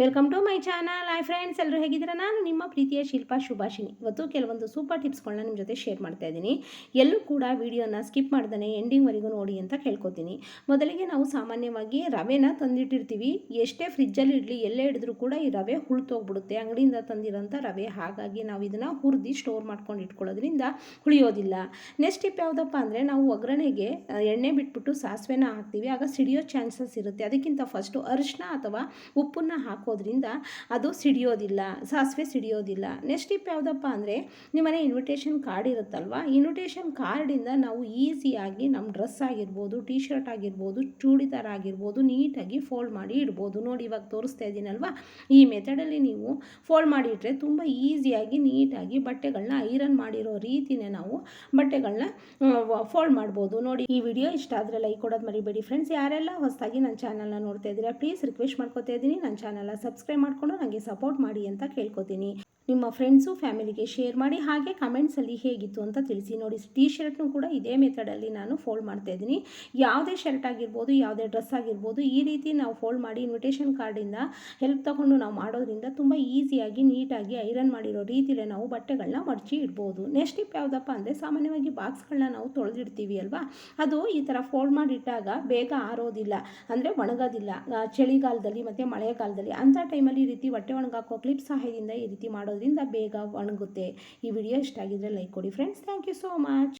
Welcome to my channel hi friends ಎಲ್ಲರೂ ಹೇಗಿದ್ದೀರಾ? ನಾನು ನಿಮ್ಮ ಪ್ರೀತಿಯ ಶಿಲ್ಪಾ ಶುಭಾಷಿನಿ ಇವತ್ತು ಕೆಲವೊಂದು ಸೂಪರ್ ಟಿಪ್ಸ್ಗಳನ್ನ ನಿಮ್ಮ ಜೊತೆ ಶೇರ್ ಮಾಡ್ತಾ ಇದ್ದೀನಿ. ಎಲ್ಲೂ ಕೂಡ ವಿಡಿಯೋನ ಸ್ಕಿಪ್ ಮಾಡ್ದೇ ಎಂಡಿಂಗ್ವರೆಗೂ ನೋಡಿ ಅಂತ ಕೇಳ್ಕೊತೀನಿ. ಮೊದಲಿಗೆ ನಾವು ಸಾಮಾನ್ಯವಾಗಿ ರವೆನ ತಂದಿಟ್ಟಿರ್ತೀವಿ. ಎಷ್ಟೇ ಫ್ರಿಜ್ಜಲ್ಲಿ ಇಡಲಿ, ಎಲ್ಲೇ ಹಿಡಿದ್ರೂ ಕೂಡ ಈ ರವೆ ಹುಳ್ತೋಗ್ಬಿಡುತ್ತೆ. ಅಂಗಡಿಯಿಂದ ತಂದಿರೋಂಥ ರವೆ, ಹಾಗಾಗಿ ನಾವು ಇದನ್ನು ಹುರಿದು ಸ್ಟೋರ್ ಮಾಡ್ಕೊಂಡು ಇಟ್ಕೊಳ್ಳೋದ್ರಿಂದ ಹುಳಿಯೋದಿಲ್ಲ. ನೆಕ್ಸ್ಟ್ ಟಿಪ್ ಯಾವುದಪ್ಪ ಅಂದರೆ, ನಾವು ಒಗ್ಗರಣೆಗೆ ಎಣ್ಣೆ ಬಿಟ್ಬಿಟ್ಟು ಸಾಸಿವೆನ ಹಾಕ್ತೀವಿ. ಆಗ ಸಿಡಿಯೋ ಚಾನ್ಸಸ್ ಇರುತ್ತೆ. ಅದಕ್ಕಿಂತ ಫಸ್ಟು ಅರಿಶಿನ ಅಥವಾ ಉಪ್ಪನ್ನು ಹಾಕೋದ್ರಿಂದ ಅದು ಸಿಡಿಯೋದಿಲ್ಲ, ಸಾಸಿವೆ ಸಿಡಿಯೋದಿಲ್ಲ. ನೆಕ್ಸ್ಟ್ ಟಿಪ್ ಯಾವುದಪ್ಪ ಅಂದರೆ ನಿಮ್ಮನೆ ಇನ್ವಿಟೇಷನ್ ಕಾರ್ಡ್ ಇರುತ್ತಲ್ವ? ಇನ್ವಿಟೇಷನ್ ಕಾರ್ಡಿಂದ ನಾವು ಈಸಿಯಾಗಿ ನಮ್ಮ ಡ್ರೆಸ್ ಆಗಿರ್ಬೋದು ಟಿ ಶರ್ಟ್ ಆಗಿರ್ಬೋದು, ಚೂಡಿದಾರ್ ಆಗಿರ್ಬೋದು, ನೀಟಾಗಿ ಫೋಲ್ಡ್ ಮಾಡಿ ಇಡ್ಬೋದು. ನೋಡಿ ಇವಾಗ ತೋರಿಸ್ತಾ ಇದ್ದೀನಲ್ವ? ಈ ಮೆಥಡಲ್ಲಿ ನೀವು ಫೋಲ್ಡ್ ಮಾಡಿ ಇಟ್ಟರೆ ತುಂಬ ಈಸಿಯಾಗಿ ನೀಟಾಗಿ ಬಟ್ಟೆಗಳನ್ನ ಐರನ್ ಮಾಡಿರೋ ರೀತಿನೇ ನಾವು ಬಟ್ಟೆಗಳನ್ನ ಫೋಲ್ಡ್ ಮಾಡ್ಬೋದು. ನೋಡಿ, ಈ ವಿಡಿಯೋ ಇಷ್ಟ ಆದರೆ ಲೈಕ್ ಕೊಡೋದು ಮರಿಬೇಡಿ. ಫ್ರೆಂಡ್ಸ್ ಯಾರೆಲ್ಲ ಹೊಸದಾಗಿ ನನ್ನ ಚಾನಲ್ನ ನೋಡ್ತಾ ಇದ್ದೀರಾ ಪ್ಲೀಸ್ ರಿಕ್ವೆಸ್ಟ್ ಮಾಡ್ಕೋತಾ ಇದ್ದೀನಿ. ನನ್ನ ಸಬ್ಸ್ಕ್ರೈಬ್ ಮಾಡಿಕೊಂಡು ನನಗೆ ಸಪೋರ್ಟ್ ಮಾಡಿ ಅಂತ ಕೇಳ್ಕೊತೀನಿ. ನಿಮ್ಮ ಫ್ರೆಂಡ್ಸು ಫ್ಯಾಮಿಲಿಗೆ ಶೇರ್ ಮಾಡಿ, ಹಾಗೆ ಕಮೆಂಟ್ಸಲ್ಲಿ ಹೇಗಿತ್ತು ಅಂತ ತಿಳಿಸಿ ನೋಡಿ. ಟೀ ಶರ್ಟ್ನು ಕೂಡ ಇದೇ ಮೆಥಡಲ್ಲಿ ನಾನು ಫೋಲ್ಡ್ ಮಾಡ್ತಾ ಇದ್ದೀನಿ. ಯಾವುದೇ ಶರ್ಟ್ ಆಗಿರ್ಬೋದು, ಯಾವುದೇ ಡ್ರೆಸ್ ಆಗಿರ್ಬೋದು, ಈ ರೀತಿ ನಾವು ಫೋಲ್ಡ್ ಮಾಡಿ ಇನ್ವಿಟೇಷನ್ ಕಾರ್ಡಿಂದ ಹೆಲ್ಪ್ ತೊಗೊಂಡು ನಾವು ಮಾಡೋದ್ರಿಂದ ತುಂಬ ಈಸಿಯಾಗಿ ನೀಟಾಗಿ ಐರನ್ ಮಾಡಿರೋ ರೀತಿಯಲ್ಲೇ ನಾವು ಬಟ್ಟೆಗಳನ್ನ ಮಡಚಿ ಇಡ್ಬೋದು. ನೆಕ್ಸ್ಟ್ ಟಿಪ್ ಯಾವುದಪ್ಪ ಅಂದರೆ ಸಾಮಾನ್ಯವಾಗಿ ಬಾಕ್ಸ್ಗಳನ್ನ ನಾವು ತೊಳೆದಿಡ್ತೀವಿ ಅಲ್ವಾ? ಅದು ಈ ಥರ ಫೋಲ್ಡ್ ಮಾಡಿಟ್ಟಾಗ ಬೇಗ ಆರೋದಿಲ್ಲ. ಅಂದರೆ ಒಣಗೋದಿಲ್ಲ. ಚಳಿಗಾಲದಲ್ಲಿ ಮತ್ತು ಮಳೆಗಾಲದಲ್ಲಿ ಅಂಥ ಟೈಮಲ್ಲಿ ಈ ರೀತಿ ಹೊಟ್ಟೆ ಒಣಗಾಕೋ ಕ್ಲಿಪ್ ಸಹಾಯದಿಂದ ಈ ರೀತಿ ಮಾಡೋದ್ರಿಂದ ಬೇಗ ಒಣಗುತ್ತೆ. ಈ ವಿಡಿಯೋ ಇಷ್ಟ ಆಗಿದ್ರೆ ಲೈಕ್ ಕೊಡಿ friends thank you so much